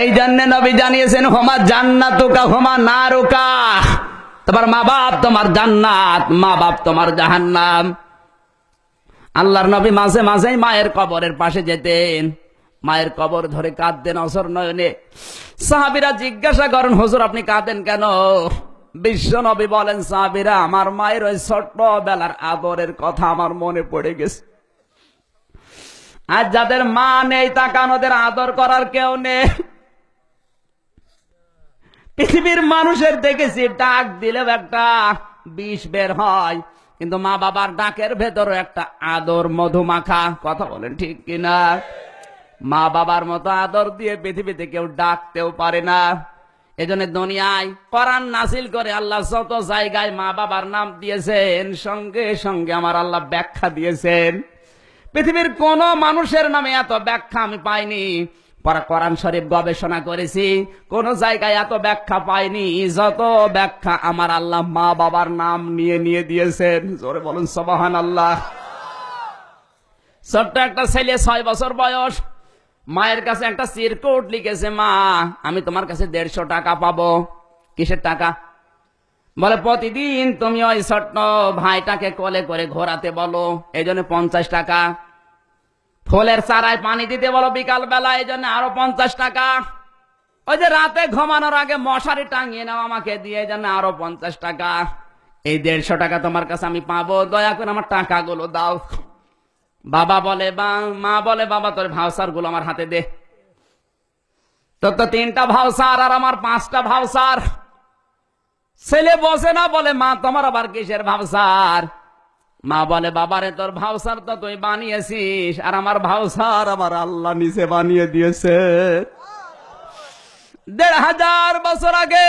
এই জন্য নবী জানিয়েছেন হোমা জান্নাতুকা হোমা নারুকা। তোমার মা বাপ তোমার জান্নাত, মা বাপ তোমার জাহান্নাম। আল্লাহর নবী মাঝে মাঝেই মায়ের কবরের পাশে যেতেন। মায়ের কবর ধরে কাঁদতেন অসর নয়নে। সাহাবিরা জিজ্ঞাসা করেন, হুজুর, আপনি কাঁদেন কেন? বিশ্ব নবী বলেন, সাহাবিরা, আমার মায়ের ওই ছোট্ট বেলার আদরের কথা আমার মনে পড়ে গেছে। আর যাদের মা নেই, তাকান, ওদের আদর করার কেউ নেই। পৃথিবীর মানুষের দেখেছি, ডাক দিলেও একটা বিষ বের হয়। কিন্তু মা বাবার ডাকের ভেতরও একটা আদর মধুমাখা, কথা বলেন ঠিক কিনা? মা বাবার মতো আদর দিয়ে পৃথিবীতে কেউ ডাকতেও পারে না। এজন্য দুনিয়ায় কোরআন নাসিল করে আল্লাহ যত জায়গায় মা বাবার নাম দিয়েছেন, সঙ্গে সঙ্গে আমার আল্লাহ ব্যাখ্যা দিয়েছেন। পৃথিবীর কোন মানুষের নামে এত ব্যাখ্যা আমি পাইনি। কোরআন শরীফ গবেষণা করেছি, কোন জায়গায় এত ব্যাখ্যা পাইনি। যত ব্যাখ্যা আমার আল্লাহ মা বাবার নাম নিয়ে নিয়ে দিয়েছেন। জোরে বলুন সবাহান আল্লাহ ছোট্ট একটা ছেলে ছয় বছর বয়স। মায়ের কাছে একটা চিরকুট লিখেছে, মা, আমি তোমার কাছে দেড়শো টাকা পাবো। কিসের টাকা? বলে, প্রতিদিন তুমি ওই ছোট্ট ভাইটাকে কোলে করে ঘোরাতে বলো, এই জন্য পঞ্চাশ টাকা। ফুলের চারায় পানি দিতে বলো বিকাল বেলা এই জন্য আরও পঞ্চাশ টাকা। ওই যে রাতে ঘুমানোর আগে মশারি টাঙিয়ে নাও আমাকে দিয়ে জন্য আরও পঞ্চাশ টাকা। এই দেড়শো টাকা তোমার কাছে আমি পাবো, দয়া করে আমার টাকাগুলো দাও। বাবা বলে, বা, মা বলে, বাবা, তোর ভাউসারগুলো আমার হাতে দে। তোর তো তিনটা ভাউসার আর আমার পাঁচটা ভাউসার ছেলে বসে না বলে, মা, তোমার আবার কিসের ভাবসার মা বলে, বাবারে, তোর ভাউসার তো তুই বানিয়েছিস, আর আমার ভাউসার আমার আল্লাহ নিচে বানিয়ে দিয়েছে। দেড় হাজার বছর আগে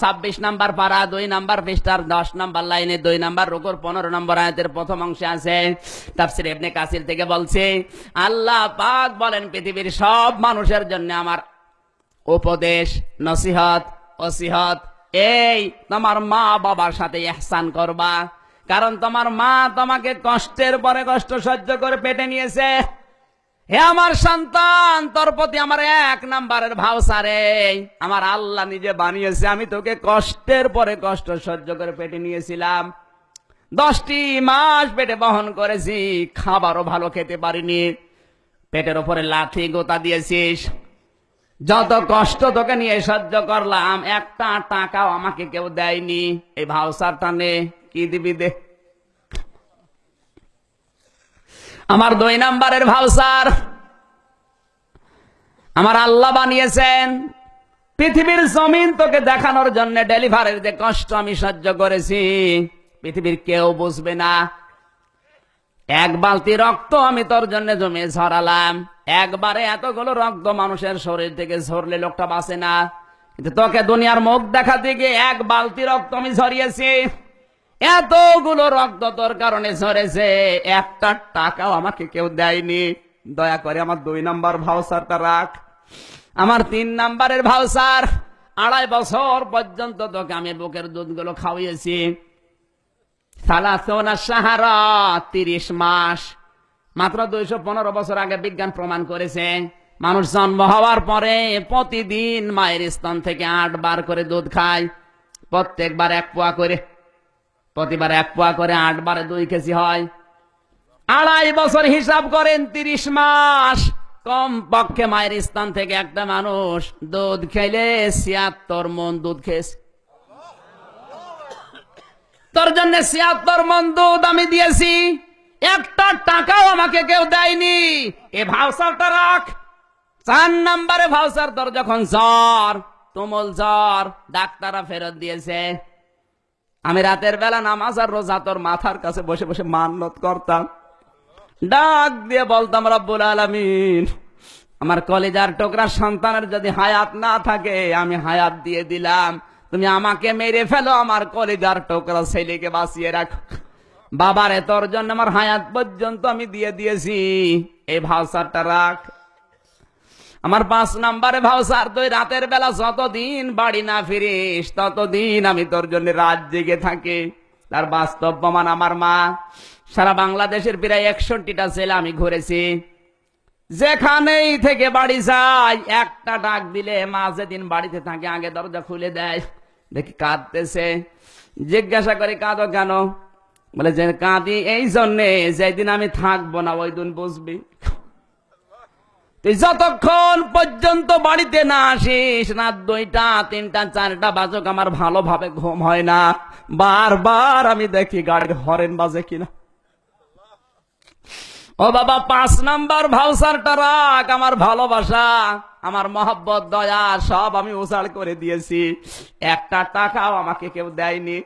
ছাব্বিশ পারা, দুই দশ লাইনে, দুই নাম্বার পনেরো নম্বর প্রথম অংশে আছে আল্লাহ পাক বলেন পৃথিবীর সব মানুষের জন্য আমার উপদেশ, নসিহত, ওসিহত, এই তোমার মা বাবার সাথে এহসান করবা। কারণ তোমার মা তোমাকে কষ্টের পরে কষ্ট সহ্য করে পেটে নিয়েছে। হে আমার সন্তান, তোর প্রতি আমার এক নাম্বারের ভাবসারে আমার আল্লাহ নিজে বানিয়েছে, আমি তোকে কষ্টের পরে কষ্ট সহ্য করে পেটে নিয়েছিলাম। দশটি মাস পেটে বহন করেছি, খাবারও ভালো খেতে পারিনি। পেটের ওপরে লাথি গোতা দিয়েছিস। যত কষ্ট তোকে নিয়ে সহ্য করলাম, একটা টাকাও আমাকে কেউ দেয়নি। এই ভাউসার টানে কি দিবি দে? আমার দুই নাম্বারের ভাউসার আমার আল্লাহ বানিয়েছেন। পৃথিবীর জমিন তোকে দেখানোর জন্য ডেলিভারির যে কষ্ট আমি সহ্য করেছি, পৃথিবীর কেউ বুঝবে না। এক বালতি রক্ত আমি তোর জন্য জমে ঝরালাম। একবারে এতগুলো রক্ত মানুষের শরীর থেকে ঝরলে লোকটা বাঁচে না। কিন্তু তোকে দুনিয়ার মুখ দেখাতে গিয়ে এক বালতি রক্ত আমি ঝরিয়েছি। এতগুলো রক্ত তোর কারণে ঝরেছে, একটা টাকাও আমাকে কেউ দেয়নি। দয়া করে আমার দুই নাম্বার ভাউসারটা রাখ। আমার তিন নাম্বারের ভাউসার আড়াই বছর পর্যন্ত তোকে আমি বুকের দুধগুলো খাওয়িয়েছি। সাহারা তিরিশ মাস। মাত্র দুইশো পনেরো বছর আগে বিজ্ঞান প্রমাণ করেছে, মানুষ জন্ম হওয়ার পরে প্রতিদিন মায়ের স্তন থেকে আট বার করে দুধ খায়। প্রত্যেকবার এক পোয়া করে প্রতিবার এক পোয়া করে আট বারে দুই কেজি হয়। আড়াই বছর হিসাব করেন, তিরিশ মাস। কম পক্ষে মায়ের স্থান থেকে একটা মানুষ দুধ খেলে ছিয়াত্তর মন দুধ খেয়েছে। তোর জন্য ছিয়াত্তর মন দুধ আমি দিয়েছি। একটা টাকাও আমাকে কেউ দেয়নি। এ ভাউসারটা রাখ। চার নাম্বারে ভাউসার তোর যখন জ্বর, তুমুল জ্বর, ডাক্তাররা ফেরত দিয়েছে। আমি রাতের বেলা নামাজ আর রোজা তোর মাথার কাছে বসে বসে মান্নত করতাম। ডাক দিয়ে বলতাম, রব্বুল আলামিন, আমার কলেজার টোকরা সন্তানের যদি হায়াত না থাকে, আমি হায়াত দিয়ে দিলাম। তুমি আমাকে মেরে ফেলো, আমার কলেজার টোকরা ছেলেকে বাঁচিয়ে রাখো। বাবারে, তোর জন্য আমার হায়াত পর্যন্ত আমি দিয়ে দিয়েছি। এই ভাষাটা রাখ। আমার পাঁচ নাম্বারে ভাউসার তুই রাতের বেলা যতদিন বাড়ি না ফিরিস, ততদিন আমি তোর জন্য রাত জেগে থাকি। তার বাস্তব প্রমাণ আমার মা। সারা বাংলাদেশের প্রায় একষট্টিটা ছেলে আমি ঘুরেছি। যেখানেই থেকে বাড়ি যাই, একটা ডাক দিলে মা যেদিন বাড়িতে থাকে, আগে দরজা খুলে দেয়। দেখি কাঁদতেছে। জিজ্ঞাসা করে, কাঁদো কেন? বলে, যে কাঁদি, এই জন্যে যেদিন আমি থাকব না, ওই দিন বুঝবি। যতক্ষণ পর্যন্ত বাড়িতে না আসিস, রাত দুইটা, তিনটা, চারটা বাজক, আমার ভালোভাবে ঘুম হয় না। বারবার আমি দেখি গাড়ির হরেন বাজে কিনা। ও বাবা, পাঁচ নাম্বার ভাউসারটা রাখ, আমার ভালোবাসা, আমার মহব্বত, দয়া, সব আমি উজাড় করে দিয়েছি। একটা টাকাও আমাকে কেউ দেয়নি।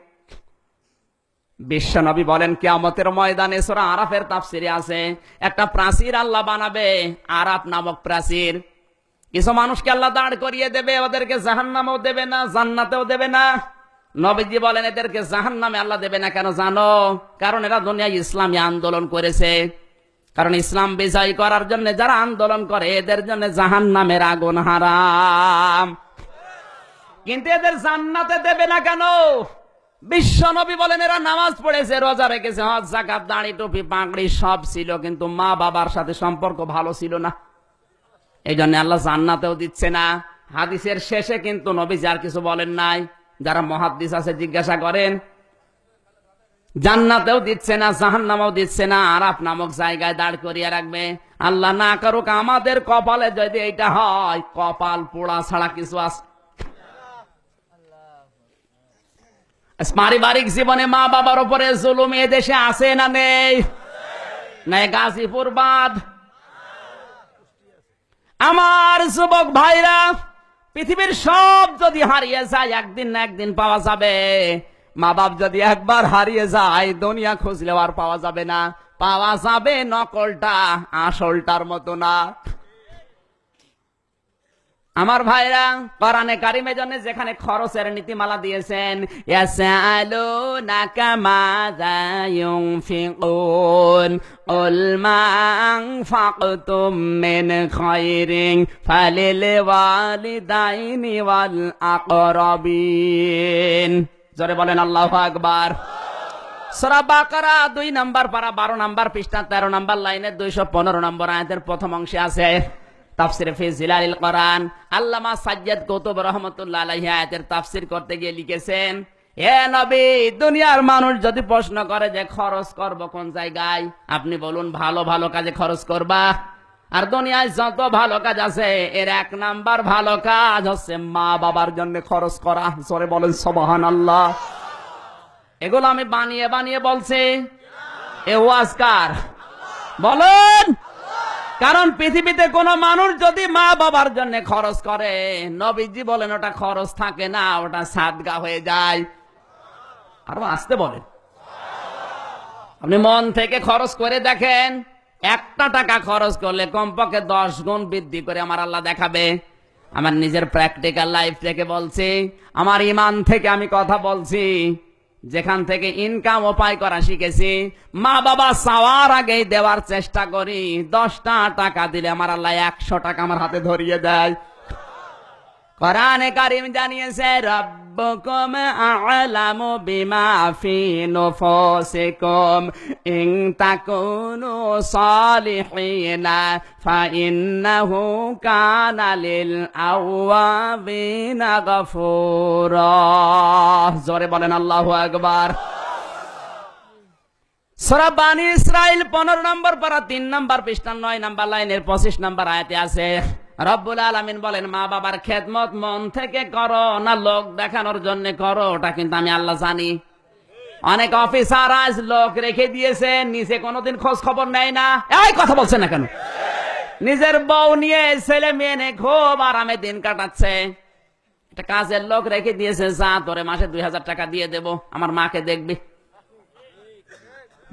বিশ্বনবী বলেন, কেয়ামতের ময়দানে সোরা আরাফের তাফসিরে আছে, একটা প্রাচীর আল্লাহ বানাবে, আরাফ নামক প্রাচীর। কিছু মানুষকে আল্লাহ দাঁড় করিয়ে দেবে, ওদেরকে জাহান্নামেও দেবে না, জান্নাতেও দেবে না। নবীজি বলেন, এদেরকে জাহান্নামে আল্লাহ দেবে না কেন জানো? কারণ এরা দুনিয়ায় ইসলামী আন্দোলন করেছে। কারণ ইসলাম বিজয় করার জন্য যারা আন্দোলন করে, এদের জন্য জাহান্নামের আগুন হারাম। কিন্তু এদের জান্নাতে দেবে না কেন? বিশ্ব নবী বলেন, এরা নামাজ পড়েছে, রোজা রেখেছে, হজ জাকাত দাঁড়ি, টুপি, পাগড়ি, সব ছিল, কিন্তু মা বাবার সাথে সম্পর্ক ভালো ছিল না। এই জন্য আল্লাহ জান্নাতেও দিচ্ছে না। হাদিসের শেষে কিন্তু নবী যার কিছু বলেন নাই, যারা মহাদ্দিস আছে, জিজ্ঞাসা করেন, জান্নাতেও দিচ্ছে না, জাহান্নামেও দিচ্ছে না আরাফ নামক জায়গায় দাঁড় করিয়ে রাখবে। আল্লাহ না করুক, আমাদের কপালে যদি এইটা হয়, কপাল পোড়া ছাড়া কিছু আছে পারিবারিক জীবনে মা বাবার উপরে জুলুম এ দেশে আছে না নেই? নাই গাজীপুর বাদ। আমার যুবক ভাইরা, পৃথিবীর সব যদি হারিয়ে যায়, একদিন না একদিন পাওয়া যাবে। মা বাপ যদি একবার হারিয়ে যায়, দুনিয়া খুঁজলেও আর পাওয়া যাবে না। পাওয়া যাবে নকলটা, আসলটার মতো না। আমার ভাইরা, কোরআনে কারিমে জন্য যেখানে খরচের নীতিমালা দিয়েছেন, ইয়াসআলুনাকা মাযা ইউনফিকুন, কুল মা আনফাকতুম মিন খায়রিন ফালিল ওয়ালিদাইনি ওয়াল আকরাবিন। জোরে বলেন আল্লাহু আকবার। সূরা বাকারা দুই নাম্বার পারা বারো নাম্বার পৃষ্ঠা তেরো নাম্বার লাইনে দুইশো পনেরো নম্বর আয়াতের প্রথম অংশে আছে। তাফসির ফি কোরআন। আল্লামা সাজ্জাদ কৌতুব রহমতুল্লাহ আলাইহি আয়াতের তাফসির করতে গিয়ে লিখেছেন হে নবী, দুনিয়ার মানুষ যদি প্রশ্ন করে যে খরচ করব কোন জায়গায়, আপনি বলুন ভালো ভালো কাজে খরচ করবা? আর দুনিয়ায় যত ভালো কাজ আছে, এর এক নাম্বার ভালো কাজ হচ্ছে মা বাবার জন্য খরচ করা। জোরে বলেন সবহান আল্লাহ এগুলো আমি বানিয়ে বানিয়ে বলছি। এ ওয়াজকার বলেন। কারণ পৃথিবীতে কোন মানুষ যদি মা বাবার জন্য খরচ করে, নবীজি বলেন ওটা খরচ থাকে না, ওটা সাদগা হয়ে যায়। আরও আসতে বলেন। আপনি মন থেকে খরচ করে দেখেন, একটা টাকা খরচ করলে কমপক্ষে দশ গুণ বৃদ্ধি করে আমার আল্লাহ দেখাবে। আমার নিজের প্র্যাকটিক্যাল লাইফ থেকে বলছি, আমার ইমান থেকে আমি কথা বলছি। যেখান থেকে ইনকাম উপায় করা শিখেছি, মা বাবা চাওয়ার আগেই দেওয়ার চেষ্টা করি। দশটা টাকা দিলে আমার আল্লাহ একশো টাকা আমার হাতে ধরিয়ে দেয়। কোরআনে কারিম জানিয়েছে, রব্বুকুম আ'লামু বিমা ফি নুফুসিকুম, ইন তাকুনু সালিহিনা, ফাইন্নাহু কানা লিল আওয়াবিনা গফুরা। জোরে বলেন আল্লাহু আকবার। সূরা বানি ইসরাইল 15 নম্বর পারা 3 নম্বর পৃষ্ঠা 9 নম্বর লাইনের 25 নম্বর আয়াতে আছে, রব্বুল আলামিন বলেন লোক দেখানোর জন্য করো, ওটা কিন্তু আমি আল্লাহ জানি। অনেক অফিসার আজ লোক রেখে দিয়েছে নিচে কোনোদিন খোঁজ খবর নেয় না। এই কথা বলছে না কেন? নিজের বউ নিয়ে ছেলে মেয়ে খুব আরামে দিন কাটাচ্ছে। একটা কাজের লোক রেখে দিয়েছে, যা, তোরে মাসে দুই হাজার টাকা দিয়ে দেব। আমার মাকে দেখবি।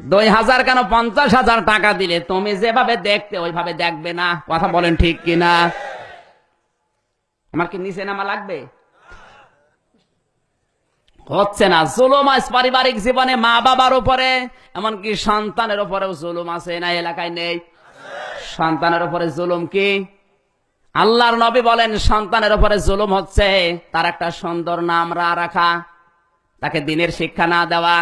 দুই হাজার কেন? পঞ্চাশ হাজার টাকা দিলে। তুমি যেভাবে দেখতে, ওইভাবে দেখবে না। কথা বলেন ঠিক কিনা? আমার কি নিচে নামা লাগবে? হচ্ছে না। জুলুম আজ পারিবারিক জীবনে মা বাবার উপরে, এমনকি সন্তানের উপরেও জুলুম আছে। না, এলাকায় নেই। সন্তানের উপরে জুলুম কি? আল্লাহর নবী বলেন, সন্তানের উপরে জুলুম হচ্ছে, তার একটা সুন্দর নাম রা রাখা। তাকে দিনের শিক্ষা না দেওয়া,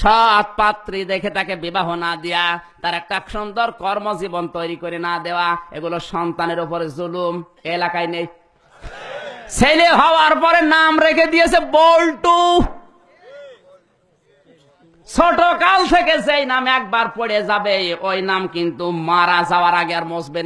সৎ পাত্রী দেখে তাকে বিবাহ না দেয়া, তার একটা সুন্দর কর্মজীবন তৈরি করে না দেওয়া, এগুলো সন্তানের উপরে জুলুম। এলাকায় নেই। ছেলে হওয়ার পরে নাম রেখে দিয়েছে বল্টু। ছোট কাল থেকে যেই নাম একবার পড়ে যাবে, ওই নাম কিন্তু মারা যাওয়ার আগে আর মসবে না।